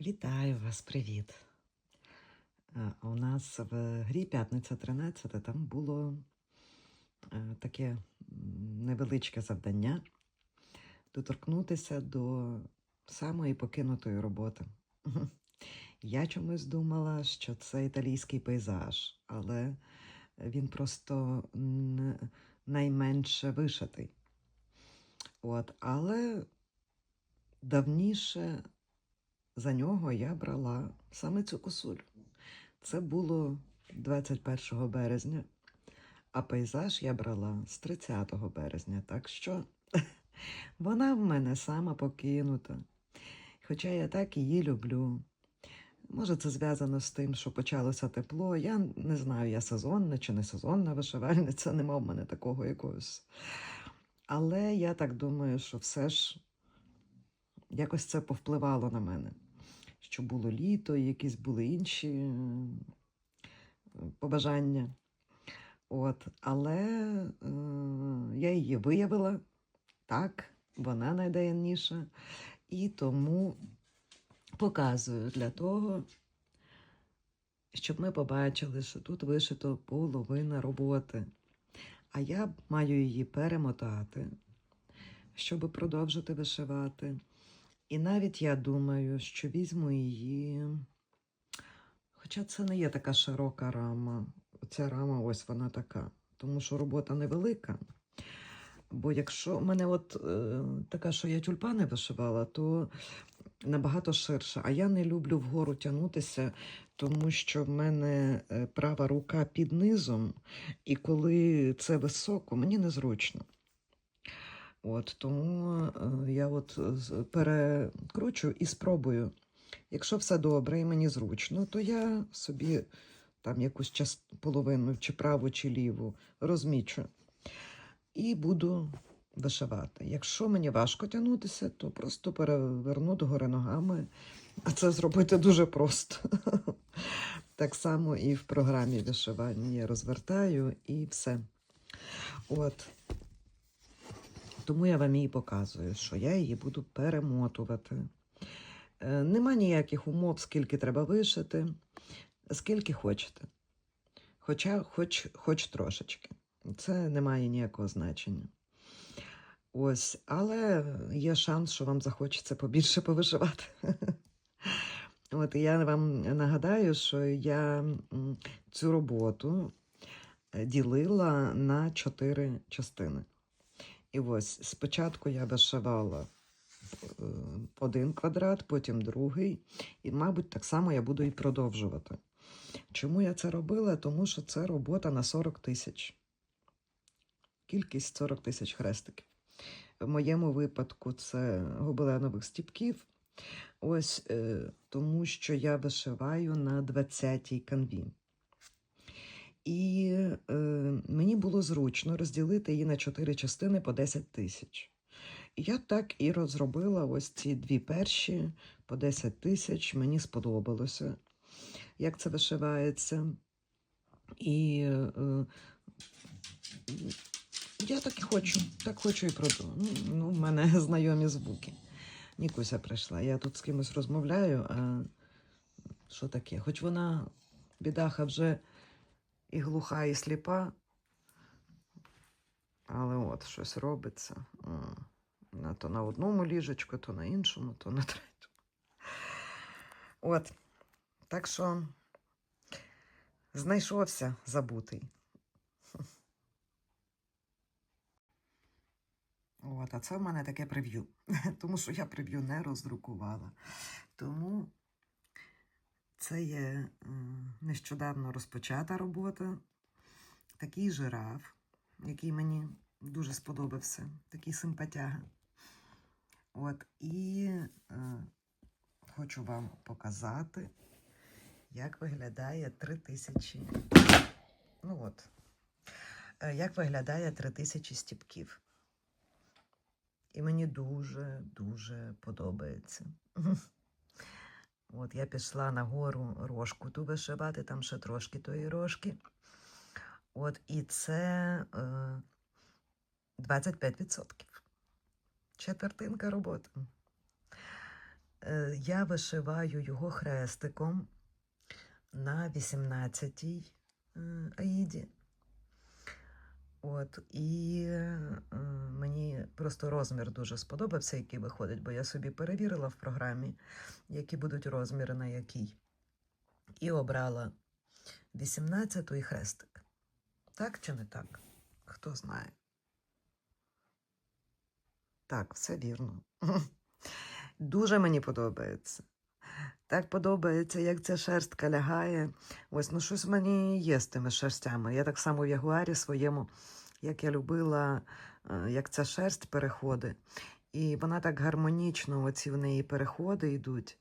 Вітаю вас, привіт. У нас в грі П'ятниця 13 там було таке невеличке завдання доторкнутися до самої покинутої роботи. Я чомусь думала, що це італійський пейзаж, але він просто найменше вишитий. От, але давніше за нього я брала саме цю косулю. Це було 21 березня, а пейзаж я брала з 30 березня. Так що вона в мене сама покинута. Хоча я так її люблю. Може, це зв'язано з тим, що почалося тепло. Я не знаю, я сезонна чи не сезонна вишивальниця, нема в мене такого якогось. Але я так думаю, що все ж якось це повпливало на мене. Що було літо, якісь були інші побажання. От, але е, я її виявила, так, вона найдаянніша, і тому показую для того, щоб ми побачили, що тут вишито половина роботи. А я маю її перемотати, щоб продовжити вишивати. І навіть я думаю, що візьму її. Хоча це не є така широка рама. Ця рама ось вона така. Тому що робота невелика. Бо якщо в мене от е, така, що я тюльпани вишивала, то набагато ширша. А я не люблю вгору тягнутися, тому що в мене е, права рука під низом, і коли це високо, мені незручно. От, тому е, я от перекручу і спробую. Якщо все добре і мені зручно, то я собі там якусь час, половину, чи праву, чи ліву розмічу і буду вишивати. Якщо мені важко тягнутися, то просто переверну догори ногами, а це зробити дуже просто. Так само і в програмі вишивання я розвертаю і все. От. Тому я вам її показую, що я її буду перемотувати. Е, Нема ніяких умов, скільки треба вишити, скільки хочете. Хоча хоч, хоч трошечки. Це не має ніякого значення. Ось, але є шанс, що вам захочеться побільше повишивати. От я вам нагадаю, що я цю роботу е, ділила на чотири частини. І ось спочатку я вишивала е, один квадрат, потім другий. І, мабуть, так само я буду і продовжувати. Чому я це робила? Тому що це робота на 40 тисяч. Кількість 40 тисяч хрестиків. В моєму випадку це гобеленових стіпків. Ось е, тому, що я вишиваю на 20-й канві. І е, мені було зручно розділити її на чотири частини по 10 тисяч. Я так і розробила ось ці дві перші по 10 тисяч. Мені сподобалося, як це вишивається. І е, я так і хочу, так хочу і продовжу. Ну, в мене знайомі звуки. Нікуся прийшла. Я тут з кимось розмовляю, а що таке? Хоч вона, бідаха, вже і глуха, і сліпа, але от щось робиться. На- То на одному ліжечку, то на іншому, то на третьому. От. Так що знайшовся забутий. От, а це в мене таке прев'ю. Тому що я прев'ю не роздрукувала. Тому це є нещодавно розпочата робота. Такий жираф, який мені дуже сподобався, такий симпатяга. От, і е, хочу вам показати, як виглядає 3000. Ну от, е, як виглядає 3000 стіпків. І мені дуже-дуже подобається. От я пішла на гору рожку ту вишивати, там ще трошки тої рожки. От, і це е, 25%. Четвертинка роботи. Е, Я вишиваю його хрестиком на 18-й е, аїді. От, і е, мені просто розмір дуже сподобався, який виходить, бо я собі перевірила в програмі, які будуть розміри на який. І обрала 18-й хрестик. Так чи не так? Хто знає? Так, все вірно. Дуже мені подобається. Так подобається, як ця шерстка лягає. Ось, ну щось мені є з тими шерстями. Я так само в ягуарі своєму, як я любила, е, як ця шерсть переходи. І вона так гармонічно, оці в неї переходи йдуть.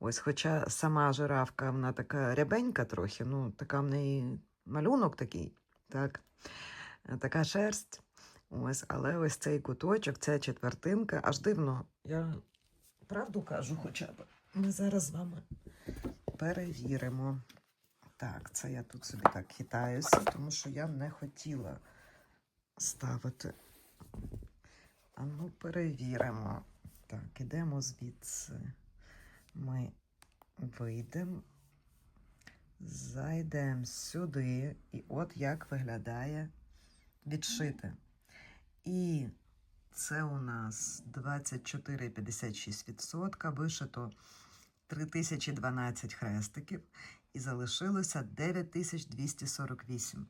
Ось, хоча сама жирафка, вона така рябенька трохи, ну, така в неї малюнок такий, так, Е, така шерсть. Ось, але ось цей куточок, ця четвертинка, аж дивно, я правду кажу хоча б. Ми зараз з вами перевіримо. Так, це я тут собі так хитаюся, тому що я не хотіла ставити. А ну, перевіримо. Так, ідемо звідси. Ми вийдемо, зайдемо сюди, і от як виглядає відшите. І це у нас 24,56%, вишито 3012 хрестиків і залишилося 9248.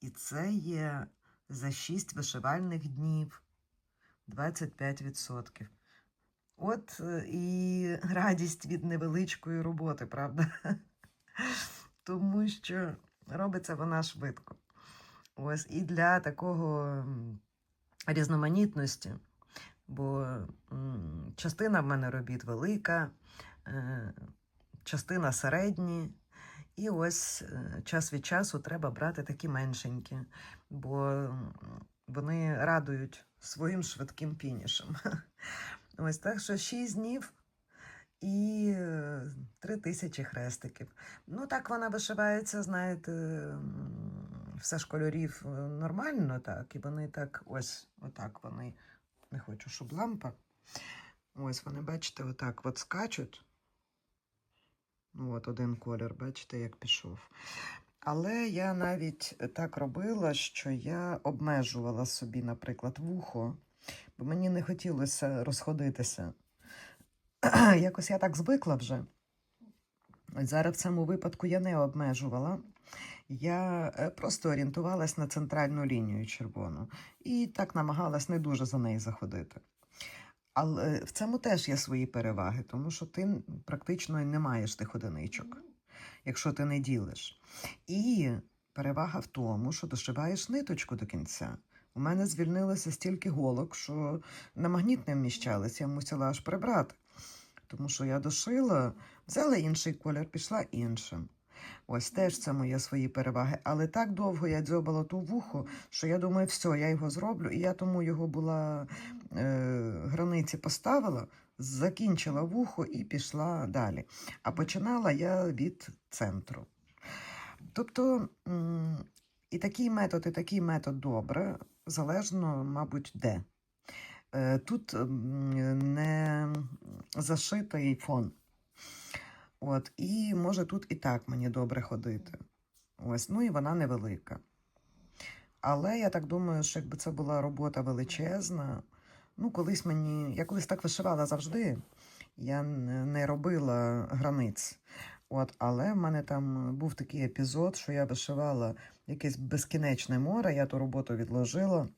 І це є за 6 вишивальних днів 25%. От е, і радість від невеличкої роботи, правда? Тому що робиться вона швидко. Ось і для такого різноманітності, бо частина в мене робіт велика, е, частина середні. І ось е, час від часу треба брати такі меншенькі, бо вони радують своїм швидким фінішем. Ось так що 6 днів і 3 тисячі хрестиків. Ну, так вона вишивається, знаєте, все ж кольорів е, нормально, так, і вони так, ось, отак вони. Не хочу, щоб лампа. Ось вони, бачите, отак от скачуть. Ну, от один колір, бачите, як пішов. Але я навіть так робила, що я обмежувала собі, наприклад, вухо, бо мені не хотілося розходитися. Якось я так звикла вже. Зараз в цьому випадку я не обмежувала. Я е, просто орієнтувалась на центральну лінію червону і так намагалась не дуже за неї заходити. Але в цьому теж є свої переваги, тому що ти практично не маєш тих одиничок, якщо ти не ділиш. І перевага в тому, що дошиваєш ниточку до кінця. У мене звільнилося стільки голок, що на магніт не вміщались, я мусила аж прибрати. Тому що я дошила, взяла інший колір, пішла іншим. Ось теж це мої свої переваги. Але так довго я дзьобала ту вухо, що я думаю, все, я його зроблю. І я тому його була е, границі поставила, закінчила вухо і пішла далі. А починала я від центру. Тобто і такий метод, і такий метод добре, залежно, мабуть, де. Е, Тут не зашитий фон. От, і може тут і так мені добре ходити. Ось, ну і вона невелика. Але я так думаю, що якби це була робота величезна, ну, колись мені. Я колись так вишивала завжди. Я не робила границь. От, але в мене там був такий епізод, що я вишивала якесь безкінечне море, я ту роботу відложила.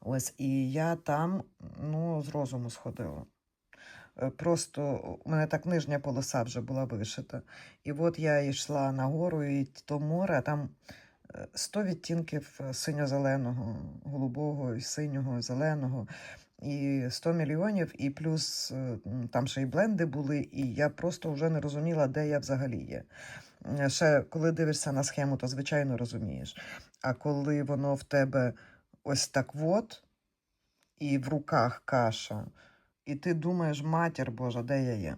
Ось, і я там ну, з розуму сходила. Е, Просто у мене так нижня полоса вже була вишита. І от я йшла нагору, і то море, а там е, 100 відтінків е, синьо-зеленого, голубого, синього, зеленого, і 100 мільйонів, і плюс там ще й бленди були, і я просто вже не розуміла, де я взагалі є. Ще коли дивишся на схему, то звичайно розумієш. А коли воно в тебе ось так от, і в руках каша, і ти думаєш, матір Божа, де я є?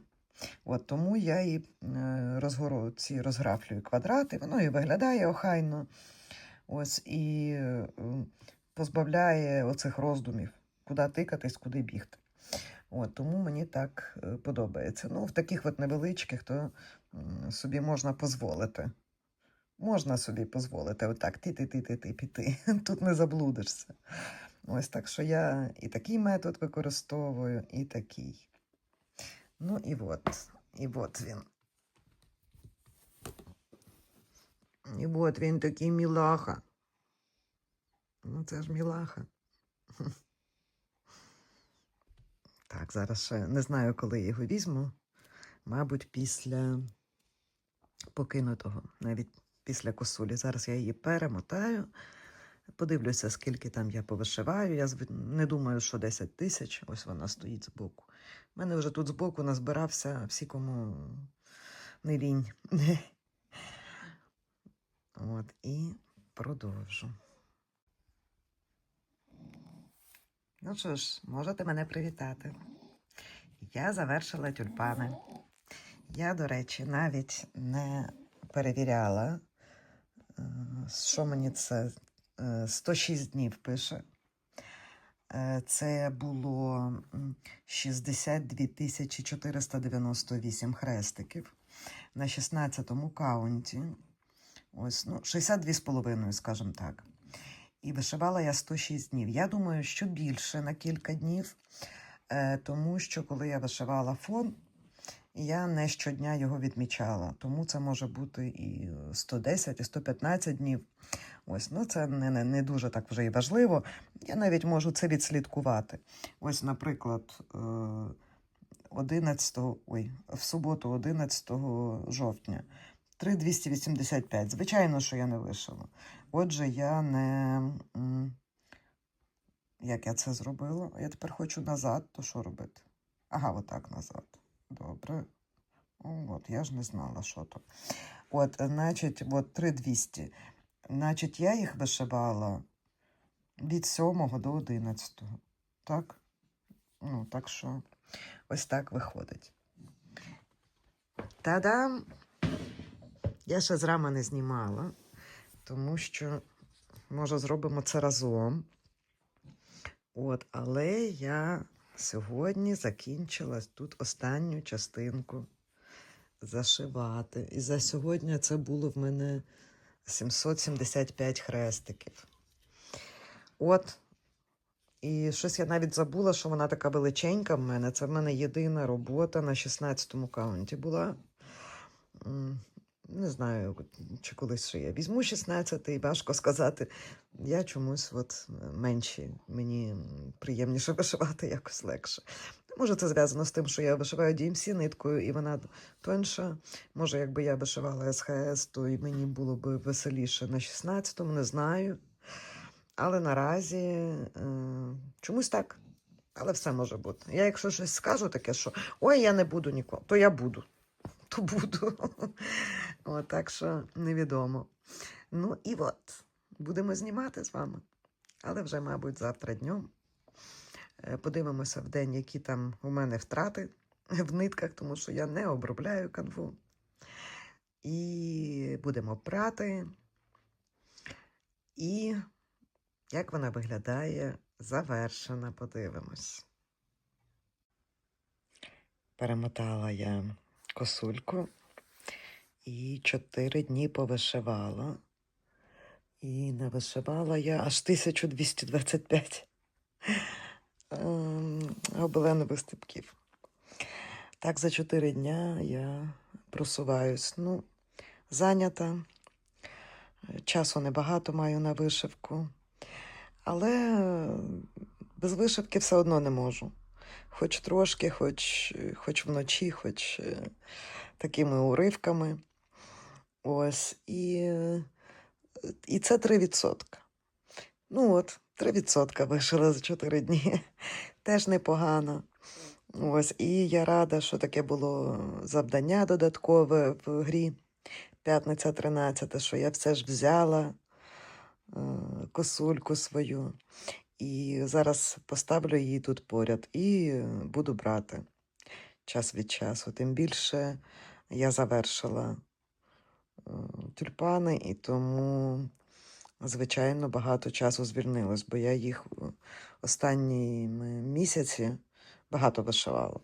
От тому я і е, розгору ці розграфлюю квадрати, воно і виглядає охайно. Ось і е, позбавляє оцих роздумів, куди тикатись, куди бігти. От, тому мені так е, подобається. Ну, в таких от невеличких, то собі можна дозволити. Можна собі дозволити отак ти-ти-ти-ти-ти піти. Тут не заблудишся. Ось так що я і такий метод використовую, і такий. Ну і от, і от він. І от він такий мілаха. Ну, це ж мілаха. Так, зараз ще не знаю, коли його візьму. Мабуть, після покинутого, навіть після косулі. Зараз я її перемотаю. Подивлюся, скільки там я повишиваю. Я не думаю, що 10 тисяч. Ось вона стоїть збоку. У мене вже тут збоку назбирався всі, кому не лінь. От, і продовжу. Ну що ж, можете мене привітати. Я завершила тюльпани. Я, до речі, навіть не перевіряла, е, що мені це 106 днів пише. Е, Це було 62 498 хрестиків на 16-му каунті. Ось, ну, 62 з половиною, скажімо так. І вишивала я 106 днів. Я думаю, що більше на кілька днів, е, тому що коли я вишивала фон, я не щодня його відмічала. Тому це може бути і 110, і 115 днів. Ось, ну це не, не, не дуже так вже і важливо. Я навіть можу це відслідкувати. Ось, наприклад, е, 11, ой, в суботу, 11 жовтня, 3,285. Звичайно, що я не вишила. Отже, я не. Як я це зробила? Я тепер хочу назад, то що робити? Ага, отак назад. Добре. От, я ж не знала, що то. От, значить, от 3200. Значить, я їх вишивала від 7 до 11. Так? Ну, так що ось так виходить. Та-дам! Я ще з рами не знімала, тому що, може, зробимо це разом. От, але я сьогодні закінчила тут останню частинку зашивати. І за сьогодні це було в мене 775 хрестиків. От. І щось я навіть забула, що вона така величенька в мене. Це в мене єдина робота на 16-му каунті була. Не знаю, чи колись ще я візьму 16-й, важко сказати. Я чомусь от менші, мені приємніше вишивати якось легше. Може, це зв'язано з тим, що я вишиваю DMC ниткою, і вона тоньша. Може, якби я вишивала СХС, то і мені було б веселіше на 16-му, не знаю. Але наразі е, чомусь так. Але все може бути. Я, якщо щось скажу таке, що ой, я не буду ніколи, то я буду. То буду. От, так що невідомо. Ну і от, будемо знімати з вами. Але вже, мабуть, завтра днем. Е, Подивимося в день, які там у мене втрати в нитках, тому що я не обробляю канву. І будемо прати. І як вона виглядає завершена, подивимось. Перемотала я косульку і чотири дні повишивала. І навишивала я аж 1225 ем, гобеленових степків. Так, за чотири дня я просуваюсь. Ну, зайнята. Часу небагато маю на вишивку. Але без вишивки все одно не можу. Хоч трошки, хоч, хоч вночі, хоч е, такими уривками. Ось. І, і це 3%. Ну от, 3% вишила за 4 дні. Теж непогано. Ось. І я рада, що таке було завдання додаткове в грі. П'ятниця 13, що я все ж взяла е, косульку свою. І зараз поставлю її тут поряд і е, буду брати час від часу. Тим більше я завершила е, тюльпани, і тому, звичайно, багато часу звільнилось, бо я їх останні місяці багато вишивала.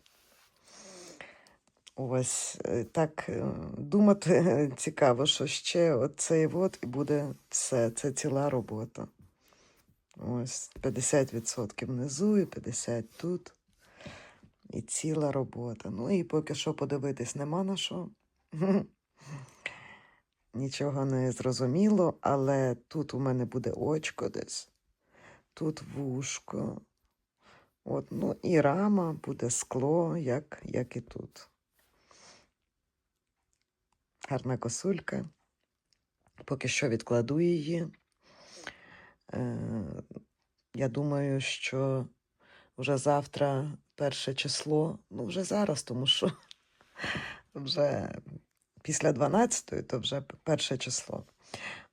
Ось е, так е, думати цікаво, що ще оцей от і буде все. Це ціла робота. Ось 50% внизу і 50% тут. І ціла робота. Ну і поки що подивитись нема на що. Нічого не зрозуміло, але тут у мене буде очко десь, тут вушко. От, ну і рама буде скло, як, як і тут. Гарна косулька. Поки що відкладу її. Е, я думаю, що вже завтра перше число, ну вже зараз, тому що вже після 12-ї, то вже перше число.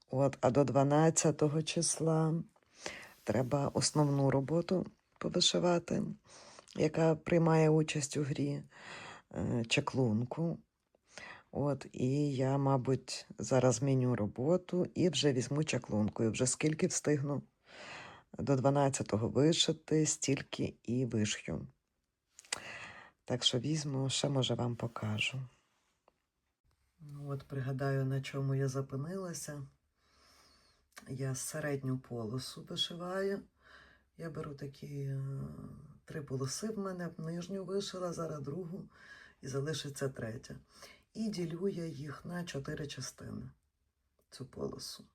От, а до 12-го числа треба основну роботу повишивати, яка приймає участь у грі е, чеклунку. От, і я, мабуть, зараз зміню роботу і вже візьму чаклунку. І вже скільки встигну до 12-го вишити, стільки і вишью. Так що візьму, ще може вам покажу. Ну, От пригадаю, на чому я зупинилася. Я середню полосу вишиваю. Я беру такі е, три полоси в мене, нижню вишила, зараз другу і залишиться третя. І ділю я їх на чотири частини, цю полосу.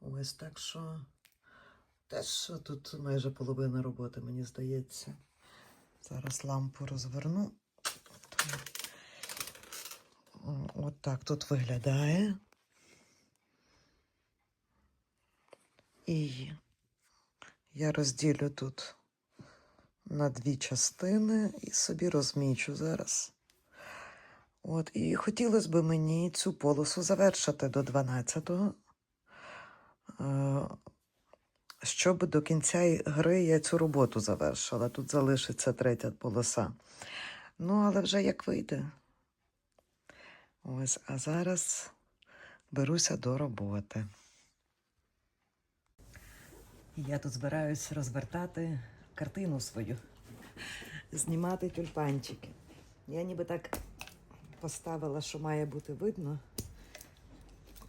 Ось так що теж тут майже половина роботи, мені здається. Зараз лампу розверну. От так тут виглядає. І я розділю тут на дві частини і собі розмічу зараз. От, і хотілося б мені цю полосу завершити до 12-го, е, щоб до кінця гри я цю роботу завершила. Тут залишиться третя полоса. Ну, але вже як вийде. Ось, а зараз беруся до роботи. Я тут збираюсь розвертати картину свою, знімати тюльпанчики. Я ніби так поставила, що має бути видно.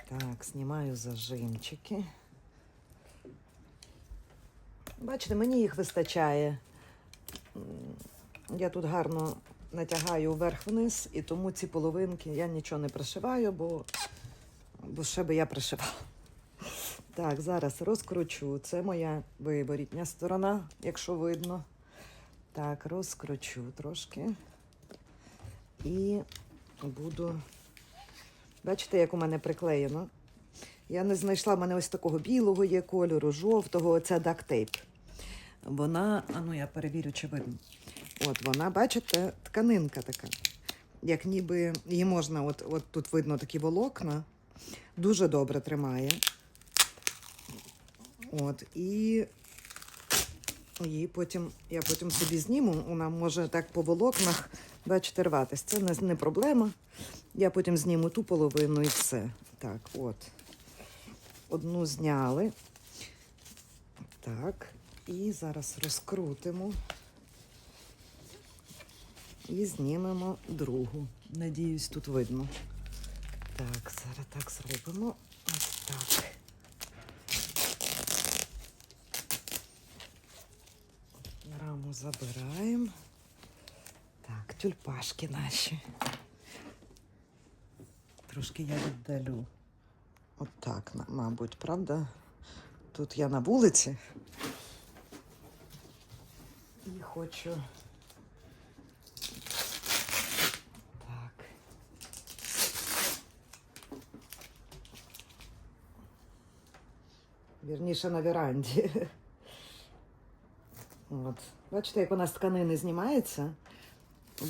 Так, знімаю зажимчики. Бачите, мені їх вистачає. Я тут гарно натягаю вверх-вниз, і тому ці половинки я нічого не пришиваю, бо, бо ще би я пришивала. Так, зараз розкручу. Це моя виворітня сторона, якщо видно. Так, розкручу трошки. І буду. Бачите, як у мене приклеєно? Я не знайшла, в мене ось такого білого є кольору, жовтого, оце дактейп. Вона, а ну я перевірю, чи видно. От вона, бачите, тканинка така. Як ніби її можна, от, от тут видно такі волокна, дуже добре тримає. От, і її потім, я потім собі зніму, вона може так по волокнах, бачите, рватися. Це не, не проблема. Я потім зніму ту половину і все. Так, от. Одну зняли. Так. І зараз розкрутимо. І знімемо другу. Надіюсь, тут видно. Так, зараз так зробимо. Ось так. Раму забираємо. Так, тюльпашки наші. Трошки я віддалю. От так, мабуть, правда? Тут я на вулиці. І хочу. Так. Вірніше на веранді. От. Бачите, як вона з тканини знімається.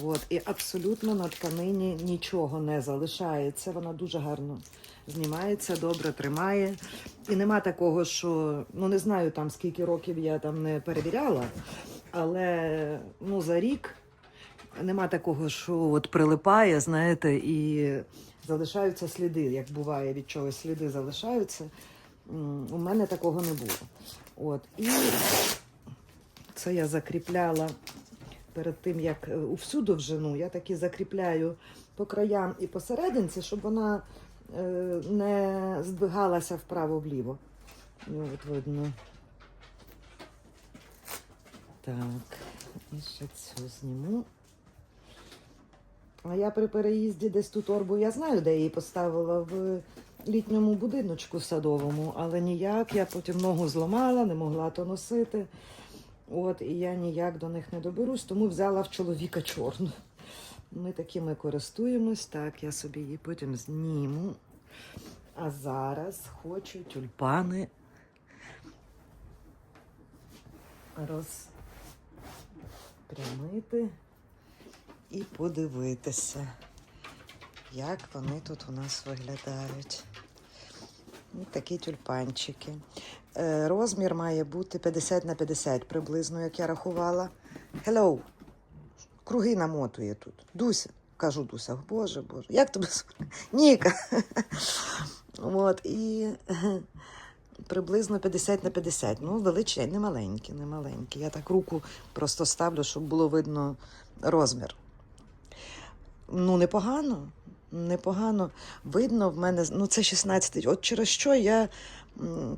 От. І абсолютно на тканині нічого не залишається. Вона дуже гарно знімається, добре тримає. І нема такого, що ну не знаю там скільки років я там не перевіряла, але ну за рік нема такого, що от прилипає, знаєте, і залишаються сліди. Як буває, від чогось сліди залишаються. У мене такого не було. От. І це я закріпляла перед тим, як е, у всю довжину, я таки закріпляю по краям і посерединці, щоб вона е, не здвигалася вправо-вліво. От видно. Так, і ще цю зніму. А я при переїзді десь ту торбу, я знаю, де її поставила в літньому будиночку садовому, але ніяк я потім ногу зламала, не могла то носити. От, і я ніяк до них не доберусь, тому взяла в чоловіка чорну. Ми такими користуємось. Так, я собі її потім зніму. А зараз хочу тюльпани розпрямити і подивитися, як вони тут у нас виглядають. Ось такі тюльпанчики. Е, Розмір має бути 50 на 50 приблизно, як я рахувала. Hello. Круги намотує тут. Дуся. Кажу Дуся, боже, боже, як тебе? Ніка. От, і приблизно 50 на 50. Ну, величезні, не маленькі, не маленькі. Я так руку просто ставлю, щоб було видно розмір. Ну, непогано. Непогано видно в мене, ну це 16. От через що я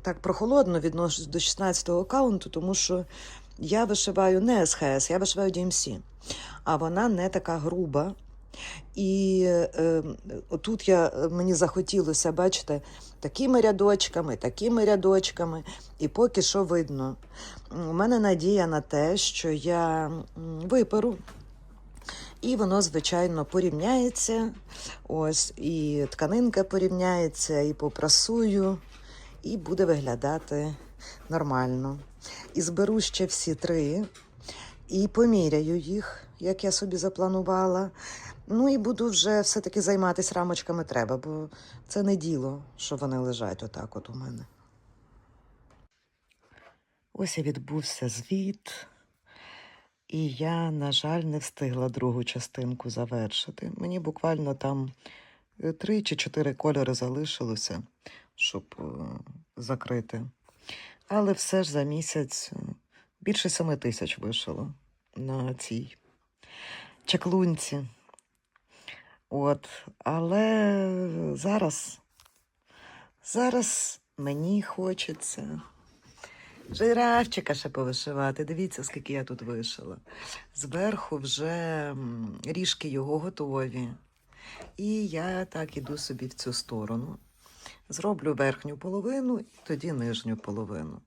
так прохолодно відношусь до 16-го аккаунту, тому що я вишиваю не СХС, я вишиваю DMC, а вона не така груба. І е, тут я, мені захотілося, бачите, такими рядочками, такими рядочками, і поки що видно. У мене надія на те, що я виперу. І воно, звичайно, порівняється. Ось, і тканинка порівняється, і попрасую, і буде виглядати нормально. І зберу ще всі три, і поміряю їх, як я собі запланувала. Ну і буду вже все-таки займатися рамочками треба, бо це не діло, що вони лежать отак от у мене. Ось і відбувся звіт. І я, на жаль, не встигла другу частинку завершити. Мені буквально там е, три чи чотири кольори залишилося, щоб е, закрити. Але все ж за місяць е, більше семи тисяч вийшло на цій чаклунці. От, але зараз, зараз мені хочеться жирафчика ще повишивати. Дивіться, скільки я тут вишила. Зверху вже ріжки його готові. І я так іду собі в цю сторону. Зроблю верхню половину і тоді нижню половину.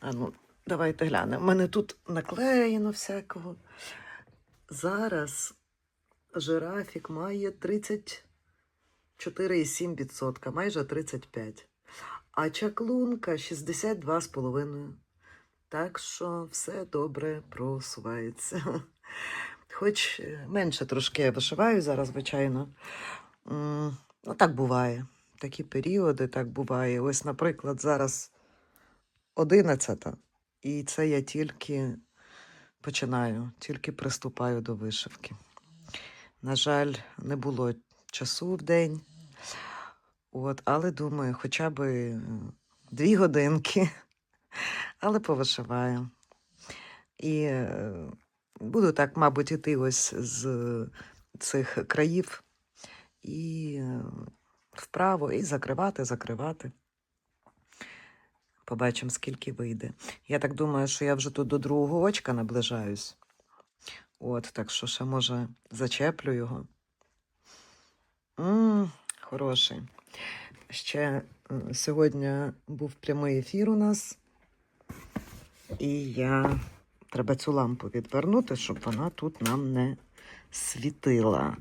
А ну, давайте глянемо. У мене тут наклеєно всякого. Зараз жирафік має 34,7%, майже 35%. А чаклунка 62,5%. Так що все добре просувається. Хоч е, менше трошки я вишиваю зараз, звичайно. Ну, так буває. Такі періоди, так буває. Ось, наприклад, зараз 11, і це я тільки починаю, тільки приступаю до вишивки. На жаль, не було часу в день. От, але думаю, хоча б дві годинки, але повишиваю. І е, буду так, мабуть, іти ось з цих країв і е, вправо, і закривати, закривати. Побачимо, скільки вийде. Я так думаю, що я вже тут до другого очка наближаюсь. От, так що ще, може, зачеплю його. м хороший. Ще сьогодні був прямий ефір у нас, і я треба цю лампу відвернути, щоб вона тут нам не світила.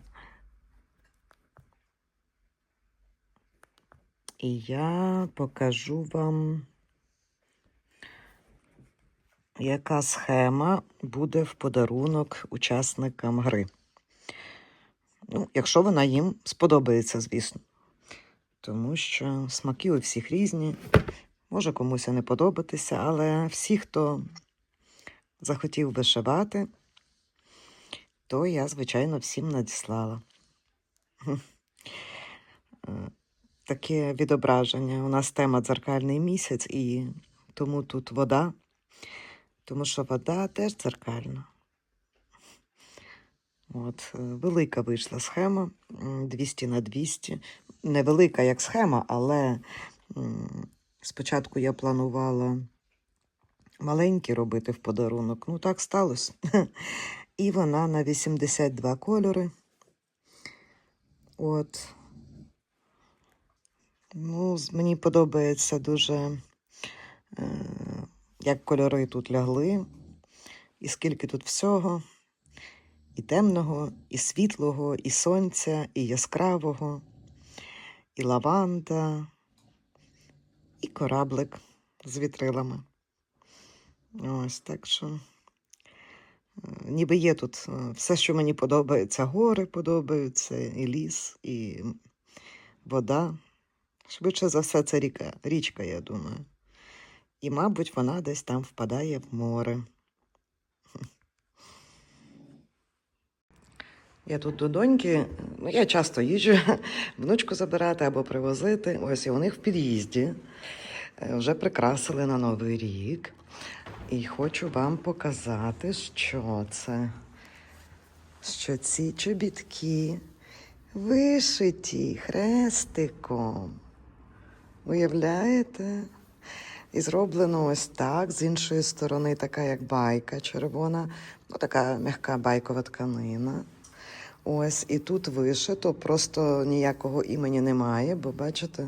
І я покажу вам, яка схема буде в подарунок учасникам гри. Ну, якщо вона їм сподобається, звісно. Тому що смаки у всіх різні. Може комусь не подобатися, але всі, хто захотів вишивати, то я, звичайно, всім надіслала. Таке відображення. У нас тема дзеркальний місяць, і тому тут вода, тому що вода теж дзеркальна. От, велика вийшла схема 200 на 200. Невелика як схема, але спочатку я планувала маленькі робити в подарунок. Ну, так сталося. І вона на 82 кольори. От. Ну, мені подобається дуже, е, як кольори тут лягли, і скільки тут всього. І темного, і світлого, і сонця, і яскравого, і лаванда, і кораблик з вітрилами. Ось так що. е, Ніби є тут е, все, що мені подобається. Гори подобаються, і ліс, і вода. Швидше за все, це ріка, річка, я думаю. І, мабуть, вона десь там впадає в море. Я тут до доньки, ну я часто їжджу внучку забирати або привозити. Ось і у них в під'їзді е, вже прикрасили на Новий рік. І хочу вам показати, що це. Що ці чобітки вишиті хрестиком. Уявляєте? І зроблено ось так, з іншої сторони, така як байка червона, ну така м'яка байкова тканина. Ось, і тут вишито, просто ніякого імені немає, бо бачите.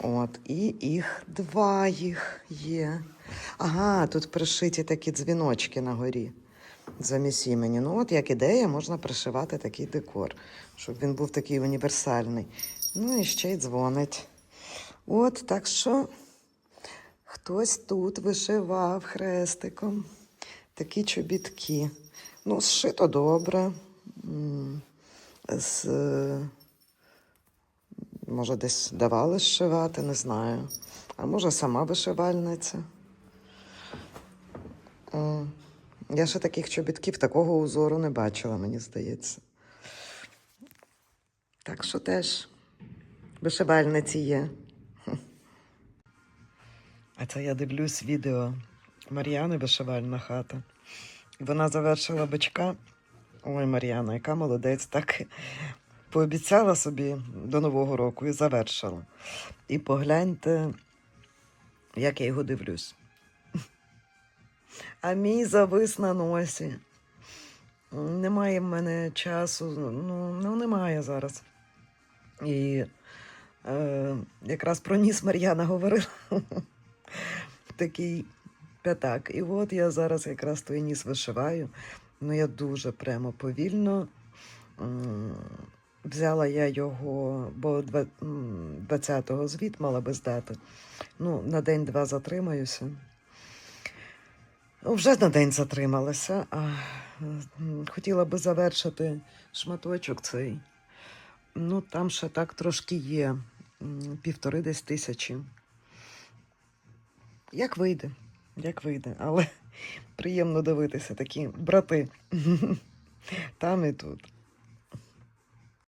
От, і їх два їх є. Ага, тут пришиті такі дзвіночки на горі замість імені. Ну, от як ідея, можна пришивати такий декор, щоб він був такий універсальний. Ну і ще й дзвонить. От, так що хтось тут вишивав хрестиком такі чобітки. Ну, зшито добре. З, е, може, десь давали зшивати, не знаю. А може, сама вишивальниця. Я ще таких чобітків, такого узору не бачила, мені здається. Так що теж вишивальниці є. А це я дивлюсь відео Мар'яни вишивальна хата. Вона завершила бичка. Ой, Мар'яна, яка молодець, так пообіцяла собі до Нового року і завершила. І погляньте, як я його дивлюсь. А мій завис на носі. Немає в мене часу, ну, ну немає зараз. І е, якраз про ніс Мар'яна говорила. Такий п'ятак. І от я зараз якраз той ніс вишиваю. Ну, я дуже прямо повільно. Взяла я його, бо 20-го звіт мала би здати. Ну, на день-два затримаюся. Ну, Вже на день затрималася. А, хотіла би завершити шматочок цей. Ну, там ще так трошки є. Півтори десь тисячі. Як вийде, як вийде, але приємно дивитися такі брати. Там і тут.